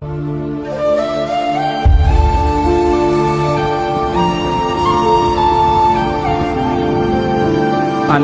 আমি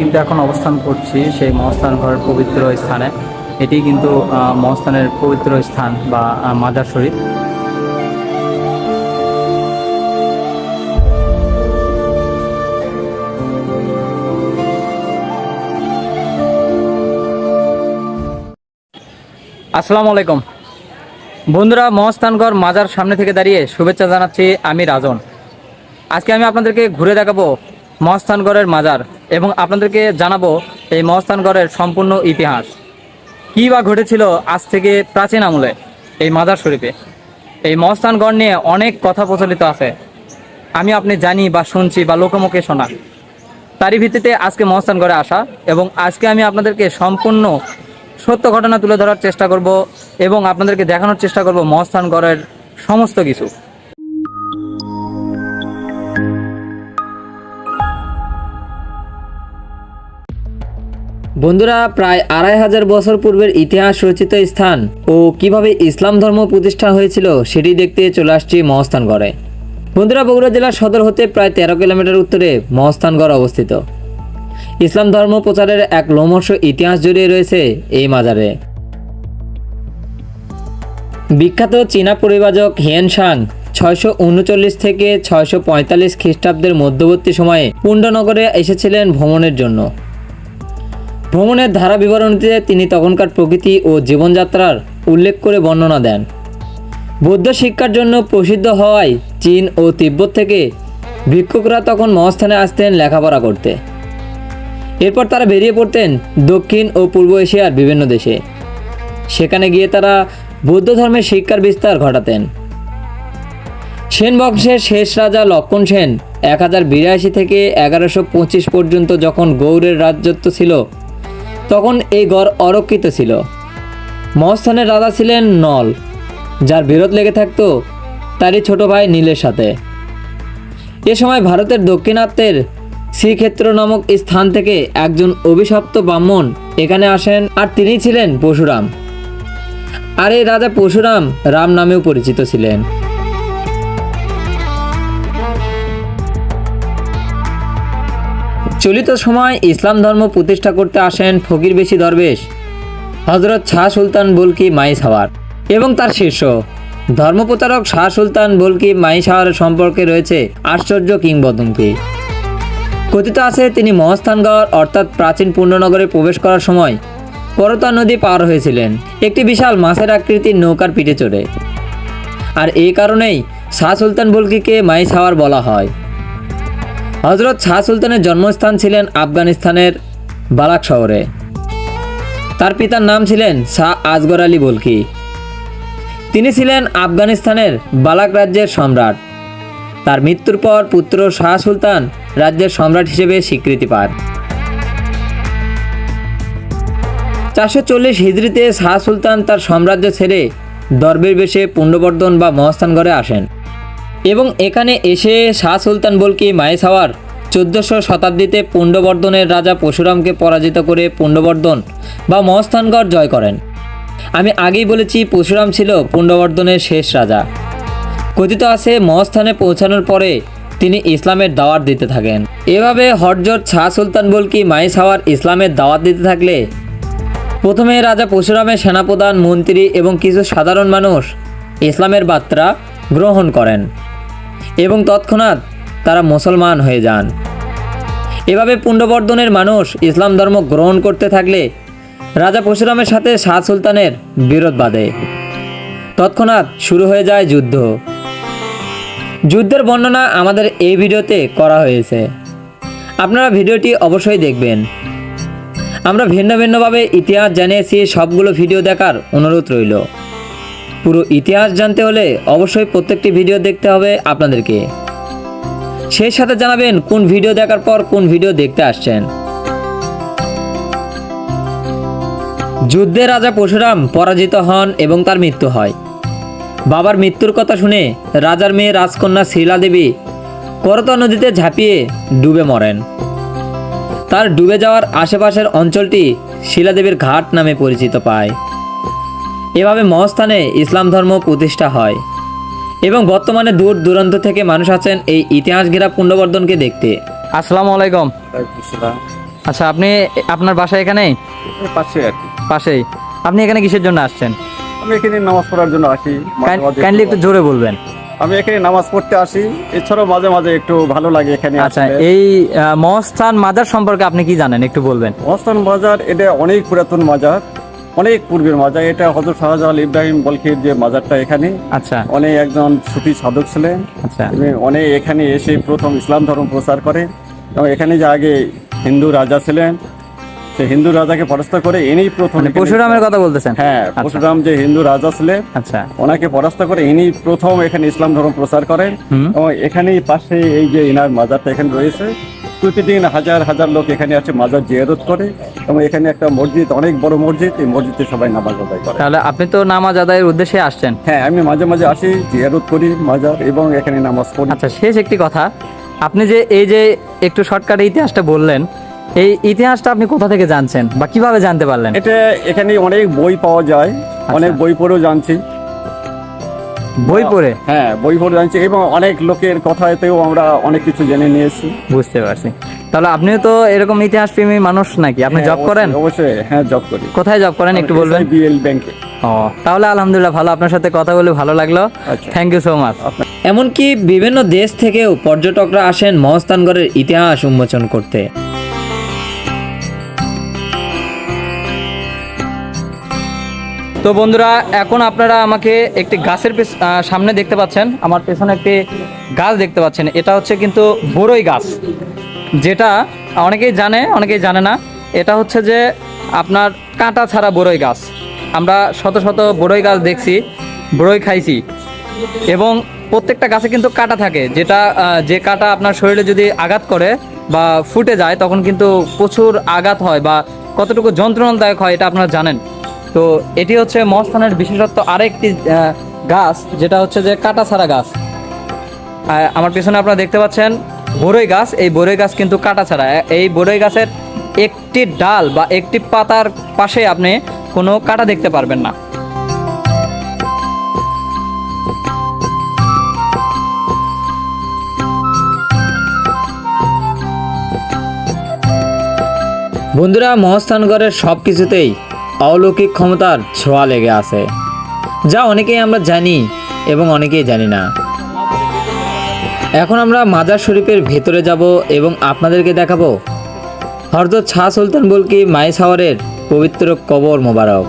কিন্তু এখন অবস্থান করছি সেই মহস্থান ঘরের পবিত্র স্থানে। এটি কিন্তু মহস্থানের পবিত্র স্থান বা মাজার শরীফ। আসসালামু আলাইকুম। বন্ধুরা, মহস্থানগড় মাজার সামনে থেকে দাঁড়িয়ে শুভেচ্ছা জানাচ্ছি আমি রাজন। আজকে আমি আপনাদেরকে ঘুরে দেখাবো মহস্থানগড়ের মাজার এবং আপনাদেরকে জানাব এই মহস্থানগড়ের সম্পূর্ণ ইতিহাস। কী বা ঘটেছিল আজ থেকে প্রাচীন আমলে এই মাজার শরীফে? এই মহস্থানগড় নিয়ে অনেক কথা প্রচলিত আছে। আমি আপনি জানি বা শুনছি বা লোকমুখে শোনা। তারই ভিত্তিতে আজকে মহস্থানগড়ে আসা এবং আজকে আমি আপনাদেরকে সম্পূর্ণ সত্য ঘটনা তুলে ধরার চেষ্টা করব এবং আপনাদেরকে দেখানোর চেষ্টা করব মহস্থানগড়ের সমস্ত কিছু। বন্ধুরা, প্রায় আড়াই হাজার বছর পূর্বের ইতিহাস রচিত স্থান ও কীভাবে ইসলাম ধর্ম প্রতিষ্ঠা হয়েছিল সেটি দেখতে চলে আসছি মহস্থানগড়ে বন্ধুরা, বগুড়া জেলার সদর হতে প্রায় তেরো কিলোমিটার উত্তরে মহস্থানগড় অবস্থিত। ইসলাম ধর্ম প্রচারের এক লোমহর্ষ ইতিহাস জড়িয়ে রয়েছে এই মাজারে। বিখ্যাত চীনা পরিবাজক হিয়েন সাং ছয়শো উনচল্লিশ থেকে ছয়শো পঁয়তাল্লিশ খ্রিস্টাব্দের মধ্যবর্তী সময়ে পুণ্ডনগরে এসেছিলেন ভ্রমণের জন্য। ভ্রমণের ধারা বিবরণীতে তিনি তখনকার প্রকৃতি ও জীবনযাত্রার উল্লেখ করে বর্ণনা দেন। বৌদ্ধ শিক্ষার জন্য প্রসিদ্ধ হওয়ায় চীন ও তিব্বত থেকে ভিক্ষুকরা তখন মহাস্থানে আসতেন লেখাপড়া করতে। এরপর তারা বেরিয়ে পড়তেন দক্ষিণ ও পূর্ব এশিয়ার বিভিন্ন দেশে। সেখানে গিয়ে তারা বৌদ্ধ ধর্মের শিক্ষার বিস্তার ঘটাতেন। সেন বংশের শেষ রাজা লক্ষণ সেন এক হাজার বিরাশি থেকে এগারোশো পঁচিশ পর্যন্ত যখন গৌড়ের রাজত্ব ছিল, তখন এই গড় অরক্ষিত ছিল। মহস্থানের রাজা ছিলেন নল, যার বিরোধ লেগে থাকতো তারই ছোট ভাই নীলের সাথে। এ সময় ভারতের দক্ষিণাত্যের শ্রীক্ষেত্র নামক স্থান থেকে একজন অভিশপ্ত ব্রাহ্মণ এখানে আসেন আর তিনি ছিলেন পরশুরাম। আর এই রাজা পরশুরাম রাম নামেও পরিচিত ছিলেন। চলিত সময় ইসলাম ধর্ম প্রতিষ্ঠা করতে আসেন ফকির বেশি দরবেশ হজরত শাহ সুলতান বলকি মাই সাওয়ার এবং তার শীর্ষ ধর্মপ্রচারক শাহ সুলতান বলকি মাই সাওয়ার সম্পর্কে রয়েছে আশ্চর্য কিংবদন্তি। কথিত আছে, তিনি মহস্থানগড় অর্থাৎ প্রাচীন পূর্ণনগরে প্রবেশ করার সময় করতা নদী পার হয়েছিলেন। একটি বিশাল মাছের আকৃতির নৌকার পিঠে চড়ে। আর এই কারণেই শাহ সুলতান বলকিকে মাই সাওয়ার বলা হয়। হজরত শাহ সুলতানের জন্মস্থান ছিলেন আফগানিস্তানের বালাক শহরে। তার পিতার নাম ছিলেন শাহ আজগর আলী বলকি। তিনি ছিলেন আফগানিস্তানের বালাক রাজ্যের সম্রাট। তার মৃত্যুর পর পুত্র শাহ সুলতান রাজ্যের সম্রাট হিসেবে স্বীকৃতি পান। চারশো চল্লিশ হিজড়িতে শাহ সুলতান তার সাম্রাজ্য ছেড়ে দরবের বেশে পুণ্ডবর্ধন বা মহস্থানগড়ে আসেন এবং এখানে এসে শাহ সুলতান বলকি মায়েসাওয়ার চোদ্দোশো শতাব্দীতে পুণ্ডবর্ধনের রাজা পরশুরামকে পরাজিত করে পুণ্ডবর্ধন বা মহস্থানগড় জয় করেন। আমি আগেই বলেছি পরশুরাম ছিল পুণ্ডবর্ধনের শেষ রাজা। কথিত আছে মহস্থানে পৌঁছানোর পরে তিনি ইসলামের দাওয়াত দিতে থাকেন। এভাবে হরজত শাহ সুলতান বলকি মাইসাওয়ার ইসলামের দাওয়াত দিতে থাকলে প্রথমে রাজা পরশুরামের সেনাপ্রধান, মন্ত্রী এবং কিছু সাধারণ মানুষ ইসলামের বার্তা গ্রহণ করেন এবং তৎক্ষণাৎ তারা মুসলমান হয়ে যান। এভাবে পুণ্ডবর্ধনের মানুষ ইসলাম ধর্ম গ্রহণ করতে থাকলে রাজা পরশুরামের সাথে শাহ সুলতানের বিরোধ বাঁধে। তৎক্ষণাৎ শুরু হয়ে যায় যুদ্ধ। যুদ্ধের বর্ণনা আমাদের এই ভিডিওতে করা হয়েছে। আপনারা ভিডিওটি অবশ্যই দেখবেন। আমরা ভিন্ন ভিন্নভাবে ইতিহাস জানিয়েছি, সবগুলো ভিডিও দেখার অনুরোধ রইল। পুরো ইতিহাস জানতে হলে অবশ্যই প্রত্যেকটি ভিডিও দেখতে হবে আপনাদেরকে। সেই সাথে জানাবেন, কোন ভিডিও দেখার পর কোন ভিডিও দেখতে আসছেন। যুদ্ধে রাজা পরশুরাম পরাজিত হন এবং তার মৃত্যু হয়। বাবার মৃত্যুর কথা শুনে রাজার মেয়ে রাজকন্যা শিলা দেবী করতা নদীতে ঝাঁপিয়ে ডুবে মরেন। তার ডুবে যাওয়ার আশেপাশের অঞ্চলটি শিলাদেবীর ঘাট নামে পরিচিত পায়। এভাবে মহস্থানে ইসলাম ধর্ম প্রতিষ্ঠা হয় এবং বর্তমানে দূর দূরান্ত থেকে মানুষ আছেন এই ইতিহাস ঘেরা পুণ্যবর্ধনকে দেখতে। আসসালামু আলাইকুম। আচ্ছা আপনি আপনার বাসা এখানেই? পাশে পাশেই। আপনি এখানে কিসের জন্য আসছেন? আমি এখানে নামাজ পড়ার জন্য আসি কাইন্ডলি একটু জোরে বলবেন। আমি এখানে নামাজ পড়তে আসি এছাড়াও মাঝে মাঝে একটু ভালো লাগে এখানে আচ্ছা এই মহস্থান মাজার সম্পর্কে আপনি কি জানেন? একটু বলবেন। মহস্থান মাজার এটা অনেক পুরাতন মাজার অনেক পূর্বের মাজার। এটা হজরত শাহজালাল ইব্রাহিম বলখির যে মাজারটা এখানে। আচ্ছা। অনেক একজন সুফি সাধক ছিলেন। আচ্ছা। অনেক এখানে এসে প্রথম ইসলাম ধর্ম প্রচার করে। এবং এখানে যে আগে হিন্দু রাজা ছিলেন সে হিন্দু রাজাকে পরাস্ত করে ইনি প্রথম মানে পরশুরামের কথা বলতেছেন? হ্যাঁ পরশুরাম যে হিন্দু রাজা ছিলেন আচ্ছা। ওনাকে পরাস্ত করে ইনি প্রথম এখানে ইসলাম ধর্ম প্রচার করেন। এবং এখানেই পাশে এই যে ইনার মাজারটা এখানে রয়েছে প্রতিদিন হাজার হাজার লোক এখানে আসে মাজার জিয়ারত করে। এবং এখানে একটা মসজিদ অনেক বড় মসজিদ এই মসজিদে সবাই নামাজ আদায় করে। তাহলে আপনি তো নামাজ আদায়ের উদ্দেশ্যে আসছেন। হ্যাঁ আমি মাঝে মাঝে আসি জিয়ারত করি মাজার এবং এখানে নামাজ পড়ি। আচ্ছা শেষ একটি কথা। আপনি যে এই যে একটু শর্টকাটে ইতিহাসটা বললেন এই ইতিহাসটা আপনি কোথা থেকে জানছেন বা কীভাবে জানতে পারলেন? এটা এখানে অনেক বই পাওয়া যায় অনেক বই পড়েও জানছি। বই পড়ে? হ্যাঁ বই পড়ে জানছি এবং অনেক লোকের কথাতেও আমরা অনেক কিছু জেনে নিয়েছি। বুঝতে পারছি। তাহলে আপনিও তো এরকম ইতিহাস প্রেমী মানুষ নাকি? আপনি জব করেন? হ্যাঁ, অবশ্যই হ্যাঁ জব করি। কোথায় জব করেন একটু বলবেন? বিএল ব্যাংকে ও তাহলে আলহামদুলিল্লাহ ভালো। আপনার সাথে কথা বলে ভালো লাগল। আচ্ছা। থ্যাংক ইউ সো মাচ এমনকি বিভিন্ন দেশ থেকেও পর্যটকরা আসেন মহস্তানগড়ের ইতিহাস উন্মোচন করতে। তো বন্ধুরা, এখন আপনারা আমাকে একটি গাছের সামনে দেখতে পাচ্ছেন। আমার পেছনে একটি গাছ দেখতে পাচ্ছেন। এটা হচ্ছে কিন্তু বড়ই গাছ, যেটা অনেকেই জানে অনেকেই জানে না। এটা হচ্ছে যে আপনার কাঁটা ছাড়া বড়ই গাছ। আমরা শত শত বড়ই গাছ দেখছি, বড়ই খাইছি। এবং প্রত্যেকটা গাছে কিন্তু কাঁটা থাকে, যেটা যে কাঁটা আপনার শরীরে যদি আঘাত করে বা ফুটে যায়, তখন কিন্তু প্রচুর আঘাত হয় বা কতটুকু যন্ত্রণাদায়ক হয়, এটা আপনারা জানেন। তো এটি হচ্ছে মহস্থানের বিশেষত্ব আরেকটি গাছ, যেটা হচ্ছে যে কাটা ছাড়া গাছ আমার পিছনে আপনারা দেখতে পাচ্ছেন বরই গাছ। এই বরই গাছ কিন্তু কাটা ছাড়া এই বরই গাছের একটি ডাল বা একটি পাতার পাশে আপনি কোনো কাটা দেখতে পারবেন না। বন্ধুরা মহস্থানগড়ের সব কিছুতেই অলৌকিক ক্ষমতার ছোঁয়া লেগে আছে, যা অনেকেই আমরা জানি এবং অনেকেই জানি না। এখন আমরা মাজার শরীফের ভেতরে যাব এবং আপনাদেরকে দেখাবো হরজত শাহ সুলতান বলকি মাই সাওয়ারের পবিত্র কবর মোবারক।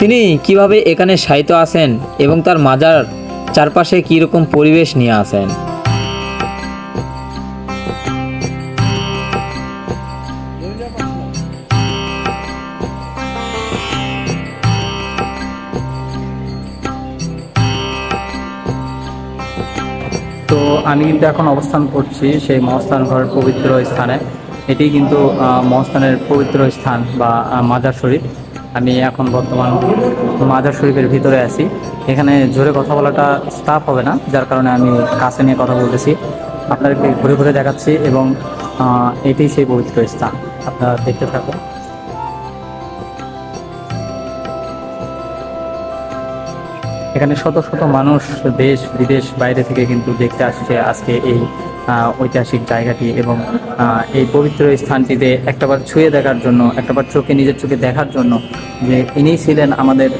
তিনি কীভাবে এখানে সাহিত্য আছেন এবং তার মাজার চারপাশে কীরকম পরিবেশ নিয়ে আসেন আমি কিন্তু এখন অবস্থান করছি সেই মহস্থান ঘরের পবিত্র স্থানে। এটি কিন্তু মহস্থানের পবিত্র স্থান বা মাজার শরীফ। আমি এখন বর্তমান মাজার শরীফের ভিতরে আছি। এখানে জোরে কথা বলাটা স্টাফ হবে না, যার কারণে আমি কাছে নিয়ে কথা বলতেছি। আপনাদেরকে ঘুরে ঘুরে দেখাচ্ছি এবং এটি সেই পবিত্র স্থান। আপনারা দেখতে থাকুন। এখানে শত শত মানুষ দেশ, বিদেশ, বাইরে থেকে কিন্তু দেখতে আসছে আজকে এই ঐতিহাসিক জায়গাটি এবং এই পবিত্র স্থানটিতে একটাবার ছুঁয়ে দেখার জন্য, একটাবার চোখে, নিজের চোখে দেখার জন্য যে ইনি ছিলেন আমাদের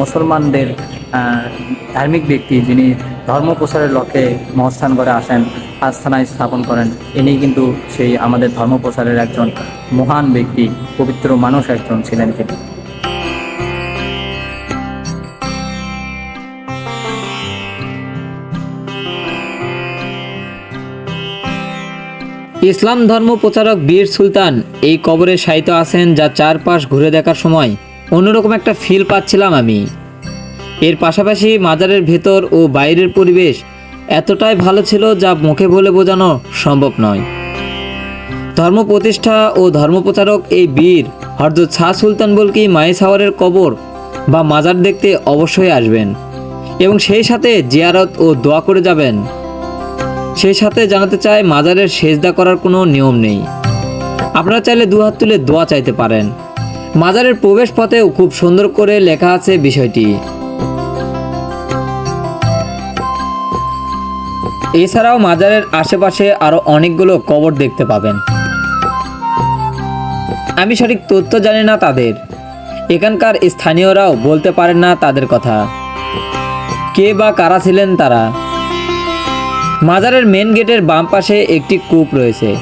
মুসলমানদের ধার্মিক ব্যক্তি যিনি ধর্ম প্রচারের লক্ষ্যে মহস্থান করে আসেন, আস্থানায় স্থাপন করেন। ইনি কিন্তু সেই আমাদের ধর্ম প্রচারের একজন মহান ব্যক্তি, পবিত্র মানুষ একজন ছিলেন তিনি। ইসলাম ধর্ম প্রচারক বীর সুলতান এই কবরে সাহিত্য আছেন যা চারপাশ ঘুরে দেখার সময় অন্যরকম একটা ফিল পাচ্ছিলাম আমি। এর পাশাপাশি মাজারের ভেতর ও বাইরের পরিবেশ এতটাই ভালো ছিল যা মুখে বলে বোঝানো সম্ভব নয়। ধর্ম প্রতিষ্ঠা ও ধর্মপ্রচারক এই বীর হরজত শাহ সুলতান বলকি মাই সাওয়ারের কবর বা মাজার দেখতে অবশ্যই আসবেন এবং সেই সাথে জিয়ারত ও দোয়া করে যাবেন। সেই সাথে জানাতে চাই মাজারের সেজদা করার কোনো নিয়ম নেই। আপনারা চাইলে দু হাত তুলে দোয়া চাইতে পারেন। মাজারের প্রবেশ পথেও খুব সুন্দর করে লেখা আছে বিষয়টি। এছাড়াও মাজারের আশেপাশে আরও অনেকগুলো কবর দেখতে পাবেন। আমি সঠিক তথ্য জানি না তাদের। এখানকার স্থানীয়রাও বলতে পারেন না তাদের কথা। কে বা কারা ছিলেন তারা? মাজারের মেন গেটের বাম পাশে একটি কূপ রয়েছে।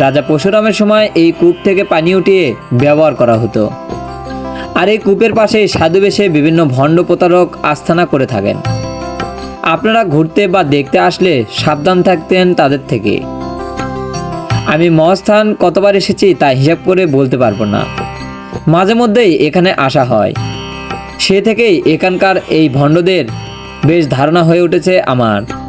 রাজা পরশুরামের সময় এই কূপ থেকে পানি উঠিয়ে ব্যবহার করা হতো। আর এই কূপের পাশে সাধু বেশে বিভিন্ন ভণ্ড প্রতারক আস্থানা করে থাকেন। আপনারা ঘুরতে বা দেখতে আসলে সাবধান থাকতেন তাদের থেকে। আমি মহাস্থান কতবার এসেছি তা হিসাব করে বলতে পারব না। মাঝে মধ্যেই এখানে আসা হয়। সে থেকেই এখানকার এই ভণ্ডদের বেশ ধারণা হয়ে উঠেছে আমার।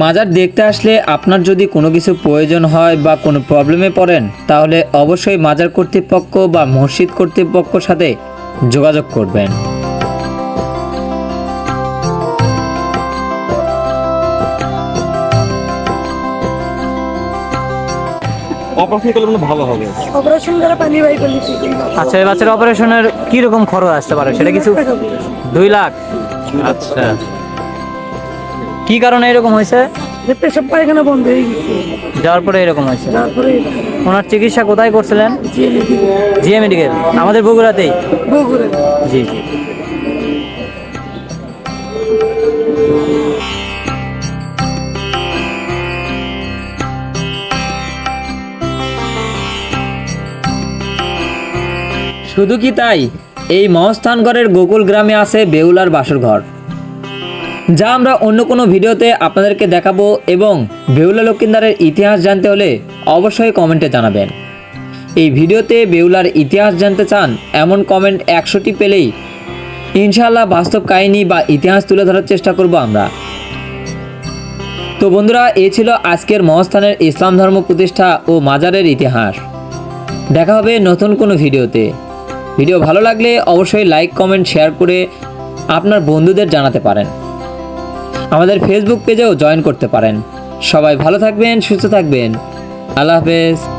মাজার দেখতে আসলে আপনার যদি কোনো কিছু প্রয়োজন হয় বা কোনো প্রবলেমে পড়েন তাহলে অবশ্যই মাজার কর্তৃপক্ষ বা মসজিদ কর্তৃপক্ষের সাথে যোগাযোগ করবেন। অপারেশন করলে মানে ভালো হবে। অপারেশন করে পানি বাই করলি আচ্ছা এই বাচ্চার অপারেশনের কি রকম খরচ আসতে পারে? সেটা কিছু? দুই লাখ? আচ্ছা। কি কারণে এরকম হয়েছে? পেশাব পায়খানা বন্ধ হয়ে গেছে। যাওয়ার পরে এরকম হয়েছে? তারপরে ওনার চিকিৎসা কোথায় করছিলেন? জিএ মেডিকেল আমাদের বগুড়াতেই? বগুড়া। জি জি। শুধু কি তাই? এই মহস্থানগড়ের গোকুল গ্রামে আছে বেউলার বাসর ঘর। যা আমরা অন্য কোনো ভিডিওতে আপনাদেরকে দেখাবো এবং বেউলা লক্ষিন্দারের ইতিহাস জানতে হলে অবশ্যই কমেন্টে জানাবেন। এই ভিডিওতে বেউলার ইতিহাস জানতে চান, এমন কমেন্ট একশোটি পেলেই ইনশাআল্লাহ বাস্তব কাহিনী বা ইতিহাস তুলে ধরার চেষ্টা করব আমরা। তো বন্ধুরা, এ ছিল আজকের মহস্থানের ইসলাম ধর্ম প্রতিষ্ঠা ও মাজারের ইতিহাস। দেখা হবে নতুন কোনো ভিডিওতে। ভিডিও ভালো লাগলে অবশ্যই লাইক, কমেন্ট, শেয়ার করে আপনার বন্ধুদের জানাতে পারেন। আমাদের ফেসবুক পেজেও জয়েন করতে পারেন। সবাই ভালো থাকবেন সুস্থ থাকবেন। আল্লাহ হাফেজ।